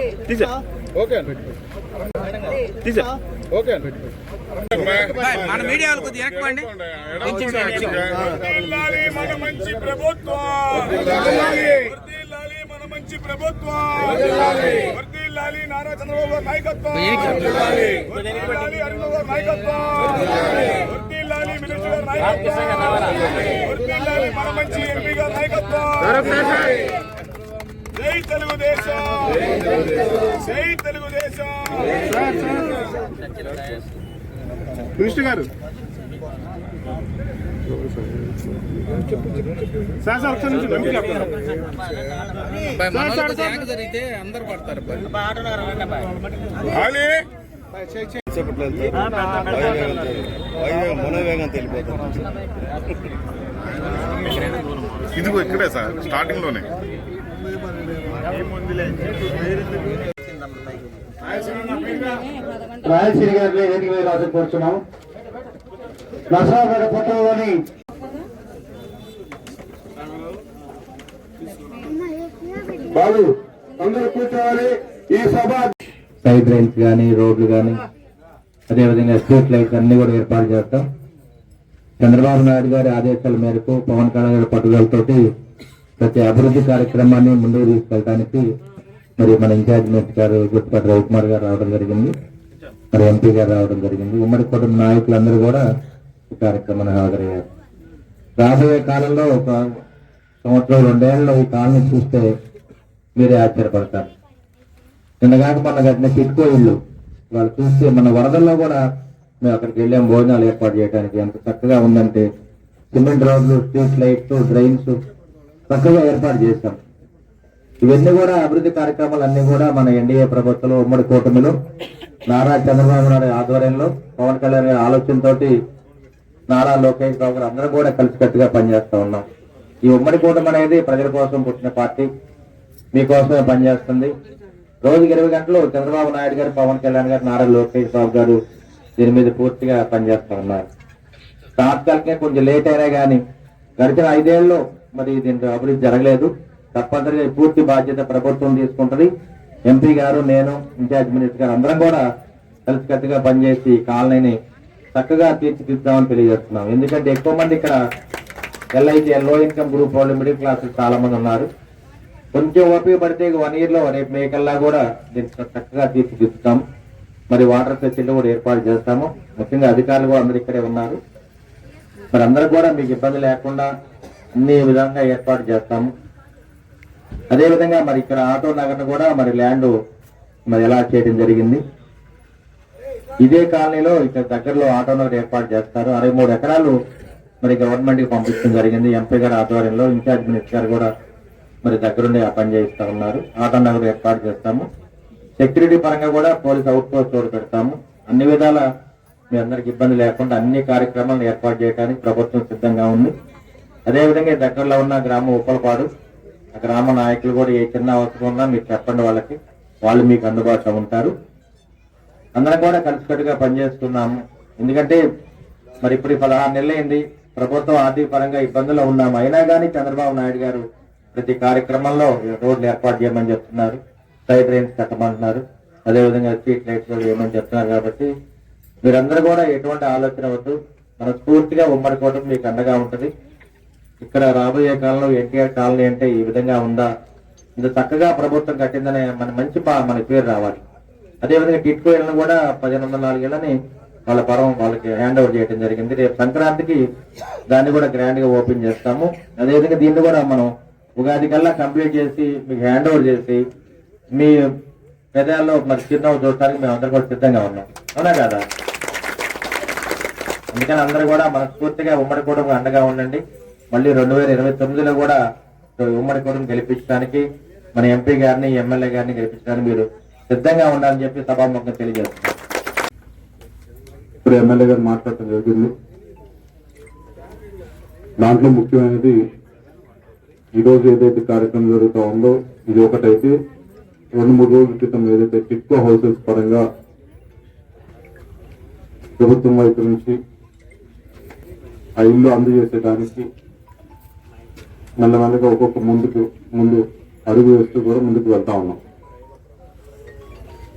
వెనక్కండి వర్ధిల్లాలి మన మంచి ప్రభుత్వం. మన మంచి ప్రభుత్వం. వర్ధిల్లాలి నారా చంద్రబాబు నాయకత్వం. వర్ధిల్లాలి అరుణ్ నాయకత్వం. వర్ధిల్లాలి మినిస్టర్ గారి నాయకత్వం. వర్ధిల్లాలి మన మంచి నాయకత్వం. జై తెలుగుదేశం. జై తెలుగుదేశం. కృష్ణ గారు. సార్ సార్ ఒకసారి నుంచి జరిగితే అందరు పడతారు ఇదిగో ఇక్కడే సార్ స్టార్టింగ్లోనే. రాయలసీని గారిని వేదిక మీద రాజు కూర్చున్నాం నర్సరాపేట పట్టణంలోని బాబు అందరూ కూర్చోవాలి. ఈ సభ సైడ్ రైల్స్ కానీ రోడ్లు కానీ అదేవిధంగా స్ట్రీట్ లైట్స్ అన్ని కూడా ఏర్పాటు చేస్తాం. చంద్రబాబు నాయుడు గారి ఆదేశాల మేరకు పవన్ కళ్యాణ్ గారి పట్టుదలతోటి ప్రతి అభివృద్ధి కార్యక్రమాన్ని ముందుకు తీసుకెళ్ళడానికి మరి మన ఇన్ఛార్జ్ మినిస్టర్ గారు గుట్టుపాటి రవికుమార్ గారు రావడం జరిగింది. మరి ఎంపీ గారు రావడం జరిగింది. ఉమ్మడి కుటుంబ నాయకులందరూ కూడా ఈ కార్యక్రమాన్ని హాజరయ్యారు. రాబోయే కాలంలో ఒక సంవత్సరం రెండేళ్ళలో ఈ కాలనీ చూస్తే మీరే ఆశ్చర్యపడతారు. నిన్నగాక మొన్న కట్టిన టిట్కో ఇల్లు వాళ్ళు చూస్తే మన వరదల్లో కూడా మేము అక్కడికి వెళ్ళాం భోజనాలు ఏర్పాటు చేయడానికి ఎంత చక్కగా ఉందంటే సిమెంట్ రోడ్లు స్ట్రీట్ లైట్స్ డ్రైన్స్ చక్కగా ఏర్పాటు చేశాం. ఇవన్నీ కూడా అభివృద్ధి కార్యక్రమాలు అన్ని కూడా మన ఎన్డీఏ ప్రభుత్వంలో ఉమ్మడి కూటమిలో నారా చంద్రబాబు నాయుడు ఆధ్వర్యంలో పవన్ కళ్యాణ్ గారి ఆలోచనతో నారా లోకేష్ బాబు గారు అందరూ కూడా కలిసికట్టుగా పనిచేస్తా ఉన్నాం. ఈ ఉమ్మడి కూటమి అనేది ప్రజల కోసం పుట్టిన పార్టీ మీకోసమే పనిచేస్తుంది. రోజుకి ఇరవై గంటలు చంద్రబాబు నాయుడు గారు పవన్ కళ్యాణ్ గారు నారా లోకేష్ బాబు గారు దీని మీద పూర్తిగా పనిచేస్తా ఉన్నారు. తాత్కాలికంగా కొంచెం లేట్ అయినా కానీ గడిచిన ఐదేళ్ళలో మరి దీంట్లో అభివృద్ధి జరగలేదు. తప్పనిసరిగా పూర్తి బాధ్యత ప్రభుత్వం తీసుకుంటుంది. ఎంపీ గారు నేను ఇన్ఛార్జ్ మినిస్టర్ గారు అందరం కూడా కలిసికట్టుగా పనిచేసి కాలనీని చక్కగా తీర్చిదిద్దామని తెలియజేస్తున్నాం. ఎందుకంటే ఎక్కువ మంది ఇక్కడ ఎల్ఐసి లో ఇన్కమ్ గ్రూప్ వాళ్ళు మిడిల్ క్లాస్ చాలా మంది ఉన్నారు. కొంచెం ఓపిక పడితే వన్ ఇయర్లో రేపు మేకల్లా కూడా దీన్ని చక్కగా తీర్చిదిద్దుతాం. మరి వాటర్ ఫెసిలిటీ కూడా ఏర్పాటు చేస్తాము. ముఖ్యంగా అధికారులు కూడా అందరు ఇక్కడే ఉన్నారు. మరి అందరూ కూడా మీకు ఇబ్బంది లేకుండా అన్ని విధంగా ఏర్పాటు చేస్తాము. అదేవిధంగా మరి ఇక్కడ ఆటో నగర్ను కూడా మరి ల్యాండ్ మరి ఎలా చేయడం జరిగింది. ఇదే కాలనీలో ఇక్కడ దగ్గరలో ఆటో నగర్ ఏర్పాటు చేస్తారు. అరవై మూడు ఎకరాలు మరి గవర్నమెంట్కి పంపించడం జరిగింది. ఎంపీ గారి ఆధ్వర్యంలో ఇన్ఛార్జ్ మినిస్టర్ గారు కూడా మరి దగ్గరుండి ఆ పని ఉన్నారు. ఆటో నగర్ ఏర్పాటు చేస్తాము. సెక్యూరిటీ పరంగా కూడా పోలీస్ అవుట్ పోస్ట్ తోడు పెడతాము. అన్ని విధాల మీ అందరికి ఇబ్బంది లేకుండా అన్ని కార్యక్రమాలను ఏర్పాటు చేయడానికి ప్రభుత్వం సిద్ధంగా ఉంది. అదేవిధంగా దగ్గరలో ఉన్న గ్రామం ఉప్పలపాడు ఆ గ్రామ నాయకులు కూడా ఏ చిన్న అవసరం ఉన్నా మీరు చెప్పండి వాళ్ళకి. వాళ్ళు మీకు అందుబాటులో ఉంటారు. అందరం కూడా కలిసికట్టుగా పనిచేస్తున్నాము. ఎందుకంటే మరి ఇప్పుడు పదహారు నెలలైంది. ప్రభుత్వం ఆర్థిక పరంగా ఇబ్బందుల్లో ఉన్నాము. అయినా కానీ చంద్రబాబు నాయుడు గారు ప్రతి కార్యక్రమంలో రోడ్లు ఏర్పాటు చేయమని చెప్తున్నారు. సైడ్ రైన్స్ కట్టమంటున్నారు. అదేవిధంగా స్ట్రీట్ లైట్స్ కూడా చేయమని చెప్తున్నారు కాబట్టి మీరందరూ కూడా ఎటువంటి ఆలోచన వద్దు. మన స్ఫూర్తిగా ఉమ్మడి కూటమి మీకు అండగా ఉంటుంది. ఇక్కడ రాబోయే కాలంలో ఎన్టీఆర్ కాలనీ అంటే ఈ విధంగా ఉందా? ఇంత చక్కగా ప్రభుత్వం కట్టిందనే మన మంచి పా- మన పేరు రావాలి. అదేవిధంగా టిట్కో ఇళ్ళను కూడా పదిహేను వందల నాలుగు ఇళ్ళని వాళ్ళ పరం వాళ్ళకి హ్యాండ్ ఓవర్ చేయడం జరిగింది. రేపు సంక్రాంతికి దాన్ని కూడా గ్రాండ్గా ఓపెన్ చేస్తాము. అదేవిధంగా దీన్ని కూడా మనం ఉగాది కల్లా కంప్లీట్ చేసి మీకు హ్యాండ్ ఓవర్ చేసి మీ పెదాల్లో మరి చిరునవ్వు చూడటానికి మేము అందరం కూడా సిద్ధంగా ఉన్నాం. అవునా కదా? అందుకని అందరూ కూడా మనస్ఫూర్తిగా ఉమ్మడి కూడా అండగా ఉండండి. మళ్ళీ రెండు వేల ఇరవై తొమ్మిదిలో కూడా ఉమ్మడి కోరిని గెలిపించడానికి మన ఎంపీ గారిని ఎమ్మెల్యే గారిని గెలిపించడానికి మీరు సిద్ధంగా ఉండాలని చెప్పి సభాముఖంగా తెలియజేస్తున్నారు ఇప్పుడు ఎమ్మెల్యే గారు మాట్లాడటం జరిగింది. దాంట్లో ముఖ్యమైనది ఈరోజు ఏదైతే కార్యక్రమం జరుగుతూ ఉందో ఇది ఒకటైతే రెండు మూడు రోజుల క్రితం ఏదైతే టిక్కో హౌసెస్ పరంగా ప్రభుత్వం వైపు నుంచి ఆ ఇల్లు అందజేసేదానికి మెల్లమెల్లగా ఒక్కొక్క ముందుకు ముందు అడుగు వేస్తూ కూడా ముందుకు వెళ్తా ఉన్నాం.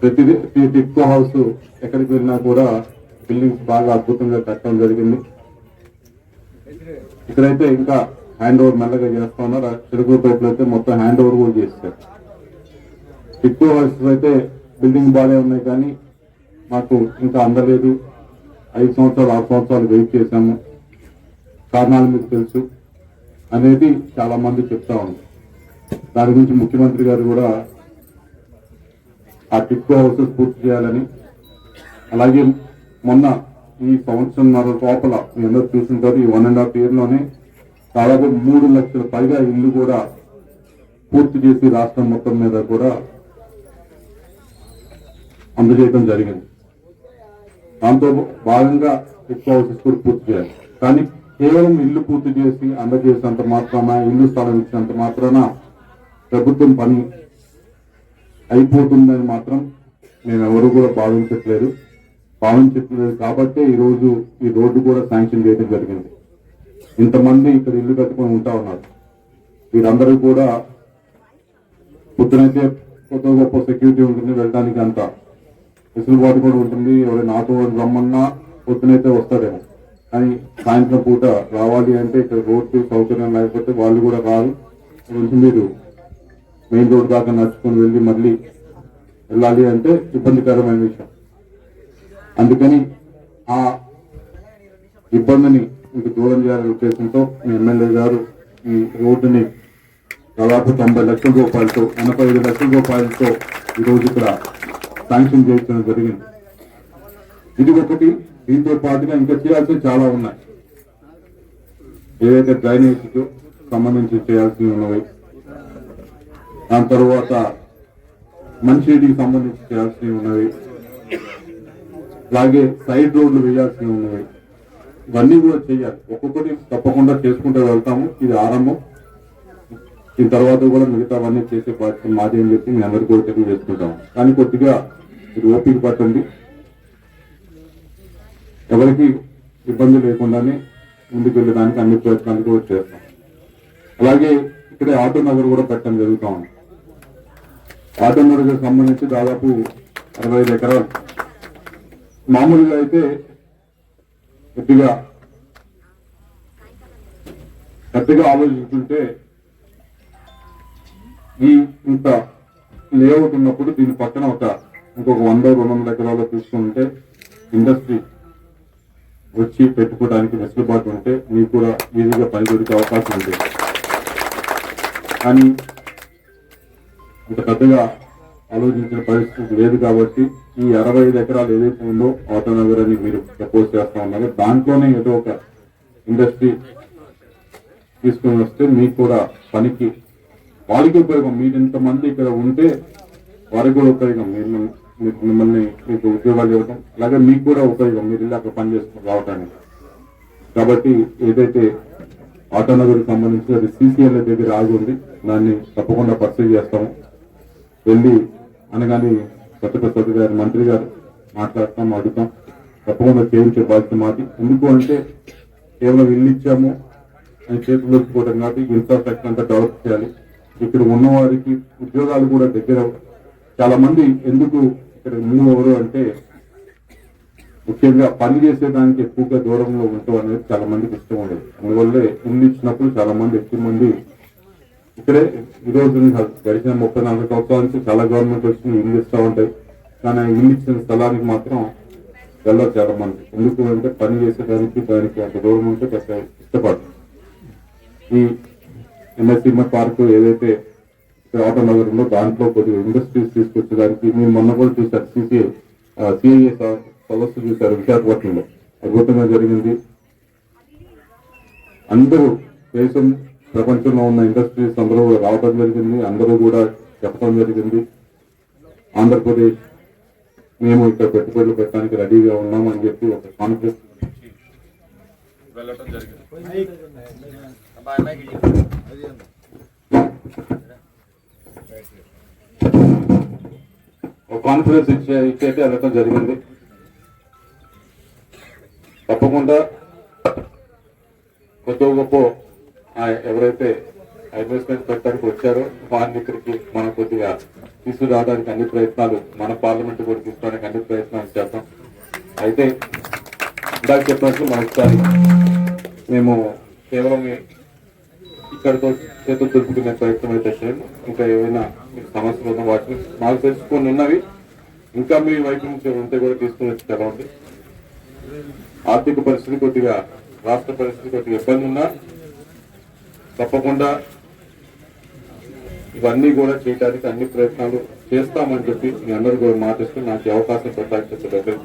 ప్రతిదీ ప్రతి టిక్కో హౌస్ ఎక్కడికి వెళ్ళినా కూడా బిల్డింగ్స్ బాగా అద్భుతంగా కట్టడం జరిగింది. ఇక్కడైతే ఇంకా హ్యాండ్ ఓవర్ మెల్లగా చేస్తా ఉన్నారు చిరుకుపేటలో అయితే మొత్తం హ్యాండ్ ఓవర్ కూడా చేస్తారు టిక్కో హౌస్ అయితే బిల్డింగ్ బాగానే ఉన్నాయి కానీ మాకు ఇంకా అందలేదు. ఐదు సంవత్సరాలు ఆరు సంవత్సరాలు వెయిట్ చేశాము. కారణాలు మీకు తెలుసు. అనేది చాలా మంది చెప్తా ఉంది దాని గురించి ముఖ్యమంత్రి గారు కూడా ఆ టిక్కో హౌసెస్ పూర్తి చేయాలని. అలాగే మొన్న ఈ సంవత్సరంన్నర లోపల మీ అందరూ చూసింటారు ఈ వన్ అండ్ హాఫ్ ఇయర్లోనే దాదాపు మూడు లక్షల పైగా ఇల్లు కూడా పూర్తి చేసి రాష్ట్రం మొత్తం మీద కూడా అందజేయడం జరిగింది. దాంతో భాగంగా ఎక్కువ హౌసెస్ కూడా పూర్తి చేయాలి. కానీ కేవలం ఇల్లు పూర్తి చేసి అందజేసినంత మాత్రాన ఇల్లు స్థలం ఇచ్చినంత మాత్రాన ప్రభుత్వం పని అయిపోతుందని మాత్రం నేను ఎవరు కూడా భావించట్లేదు. భావించట్లేదు కాబట్టే ఈరోజు ఈ రోడ్డు కూడా శాంక్షన్ చేయడం జరిగింది. ఇంతమంది ఇక్కడ ఇల్లు కట్టుకొని ఉంటా ఉన్నారు. వీరందరూ కూడా పొద్దునైతే కొత్త గొప్ప సెక్యూరిటీ ఉంటుంది వెళ్ళడానికి అంత వెసులుబాటు కూడా ఉంటుంది. ఎవరైనా ఆటో రమ్మన్నా పొద్దునైతే వస్తాడేమో కానీ సాయంత్రం పూట రావాలి అంటే ఇక్కడ రోడ్డు సౌకర్యం లేకపోతే వాళ్ళు కూడా రారు. కొంచెం మీరు మెయిన్ రోడ్ దాకా నడుచుకొని వెళ్ళి మళ్ళీ వెళ్ళాలి అంటే ఇబ్బందికరమైన విషయం. అందుకని ఆ ఇబ్బందిని మీకు దూరం చేయాలనే ఉద్దేశంతో మీ ఎమ్మెల్యే గారు ఈ రోడ్డుని దాదాపు తొంభై లక్షల రూపాయలతో ఎనభై ఐదు లక్షల రూపాయలతో ఈ రోజు ఇక్కడ శాంక్షన్ చేయించడం జరిగింది. ఇది ఒకటి. దీంతో పాటుగా ఇంకా చేయాల్సి చాలా ఉన్నాయి. ఏదైతే డ్రైనేజీకి సంబంధించి చేయాల్సి ఉన్నవి దాని తర్వాత మంచినీటికి సంబంధించి చేయాల్సినవి ఉన్నవి అలాగే సైడ్ రోడ్లు వేయాల్సినవి ఉన్నవి. ఇవన్నీ కూడా చేయాలి. ఒక్కొక్కటి తప్పకుండా చేసుకుంటూ వెళ్తాము. ఇది ఆరంభం. దీని తర్వాత కూడా మిగతావన్నీ చేసే బాధ్యత మాదేం చెప్పి మీ అందరికీ కూడా తెలియజేసుకుంటాము. కానీ కొద్దిగా ఇది ఓపిక పట్టండి. ఎవరికి ఇబ్బంది లేకుండానే ముందుకు వెళ్ళడానికి అన్ని ప్రయత్నాలు కూడా చేస్తాం. అలాగే ఇక్కడ ఆటో నగర్ కూడా పెట్టడం జరుగుతా ఉంది. ఆటో నగర్ సంబంధించి దాదాపు అరవై ఐదు ఎకరాలు. మామూలుగా అయితే కొద్దిగా పెద్దగా ఆలోచిస్తుంటే ఈ ఇంత లేఅవుట్ ఉన్నప్పుడు దీని పక్కన ఒక ఇంకొక వంద రెండు వందల ఎకరాలు తీసుకుంటే ఇండస్ట్రీ వచ్చి పెట్టుకోవడానికి వెసులుబాటు ఉంటే మీకు కూడా ఈజీగా పని దొరికే అవకాశం ఉంది. కానీ ఇంత పెద్దగా ఆలోచించిన పరిస్థితి లేదు కాబట్టి ఈ అరవై ఐదు ఎకరాలు ఏదైతే ఉందో ఆటోనగర్ అని మీరు ప్రపోజ్ చేస్తా ఉన్నారు. దాంట్లోనే ఏదో ఒక ఇండస్ట్రీ తీసుకొని వస్తే మీకు కూడా పనికి వాళ్ళకి ఉపయోగం. మీరు ఇంతమంది ఇక్కడ ఉంటే వారికి కూడా ఉపయోగం. మీరు మీకు మిమ్మల్ని మీకు ఉద్యోగాలు ఇవ్వడం అలాగే మీకు కూడా ఉపయోగం మీరు ఇలా అక్కడ పని చేసుకుని రావడానికి కాబట్టి ఏదైతే ఆటోనగర్కి సంబంధించి అది సీసీఎల్ దగ్గర ఆగి ఉంది దాన్ని తప్పకుండా పర్సీవ్ చేస్తాము. వెళ్ళి అనగానే సత్యప్రసాద్ గారు మంత్రి గారు మాట్లాడతాం అడుగుతాం. తప్పకుండా చేయించే బాధ్యత మాది ఎందుకు అంటే కేవలం ఇల్లు ఇచ్చాము అని చేతుల్లోకి పోవడం కాబట్టి ఇన్ఫ్రాస్ట్రక్చర్ అంతా డెవలప్ చేయాలి. ఇక్కడ ఉన్నవారికి ఉద్యోగాలు కూడా దగ్గర చాలా మంది ఎందుకు ఇక్కడ మూవ్ అవరు అంటే ముఖ్యంగా పని చేసేదానికి ఎక్కువగా దూరంలో ఉండటం అనేది చాలా మందికి ఇష్టం ఉండదు. అందువల్లే ఇల్లు ఇచ్చినప్పుడు చాలా మంది ఎక్కువ మంది ఇక్కడే ఈ రోజు గడిచిన ముప్పై నాలుగు సంవత్సరాల నుంచి చాలా గవర్నమెంట్ వచ్చింది ఇల్లు ఇస్తూ ఉంటాయి. కానీ ఇల్లు ఇచ్చిన స్థలానికి మాత్రం వెళ్ళరు చాలా మంది ఎందుకు అంటే పని చేసేదానికి దానికి అంత దూరం ఉంటే పెద్ద ఇష్టపడదు ఈ ఎంఎస్సీ పార్క్ ఏదైతే రావటం నగరంలో దాంట్లో కొద్దిగా ఇండస్ట్రీస్ తీసుకొచ్చేదానికి మీరు మొన్న కూడా చూసారు సిసిఐ సిఐఏ సదస్సు చూశారు విశాఖపట్నంలో అద్భుతంగా జరిగింది అందరూ దేశం ప్రపంచంలో ఉన్న ఇండస్ట్రీస్ అందరూ రావడం జరిగింది అందరూ కూడా చెప్పడం జరిగింది ఆంధ్రప్రదేశ్ మేము ఇక్కడ పెట్టుబడులు పెట్టడానికి రెడీగా ఉన్నాం అని చెప్పి ఒక కాన్ఫిడెన్స్ వెళ్ళటం జరిగింది కాన్ఫిడెన్స్ ఇచ్చే ఇచ్చేసి వెళ్ళటం జరిగింది. తప్పకుండా కొద్ది గొప్ప ఎవరైతే ఇన్వెస్ట్మెంట్ పెట్టడానికి వచ్చారో వారిని ఇక్కడికి మనం కొద్దిగా తీసుకురావడానికి అన్ని ప్రయత్నాలు మన పార్లమెంట్ కూడా తీసుకోవడానికి అన్ని ప్రయత్నాలు చేద్దాం. అయితే ఇందాక చెప్పినట్లు మరొకసారి మేము కేవలం ఇక్కడితో చేతులు దులుపుకునే ప్రయత్నం అయితే చేయండి. ఇంకా ఏమైనా మీకు సమస్యలు ఉన్న వాటిని మాకు తెలుసుకొని ఉన్నవి ఇంకా మీ వైపు నుంచి ఉంటే కూడా తీసుకుని వచ్చి ఉంది ఆర్థిక పరిస్థితి కొద్దిగా రాష్ట్ర పరిస్థితి కొద్దిగా ఇబ్బంది ఉన్నా తప్పకుండా ఇవన్నీ కూడా చేయడానికి అన్ని ప్రయత్నాలు చేస్తామని చెప్పి మీ అందరూ కూడా మాటిస్తూ నాకు అవకాశం పెట్టాలని చెప్పి కూడా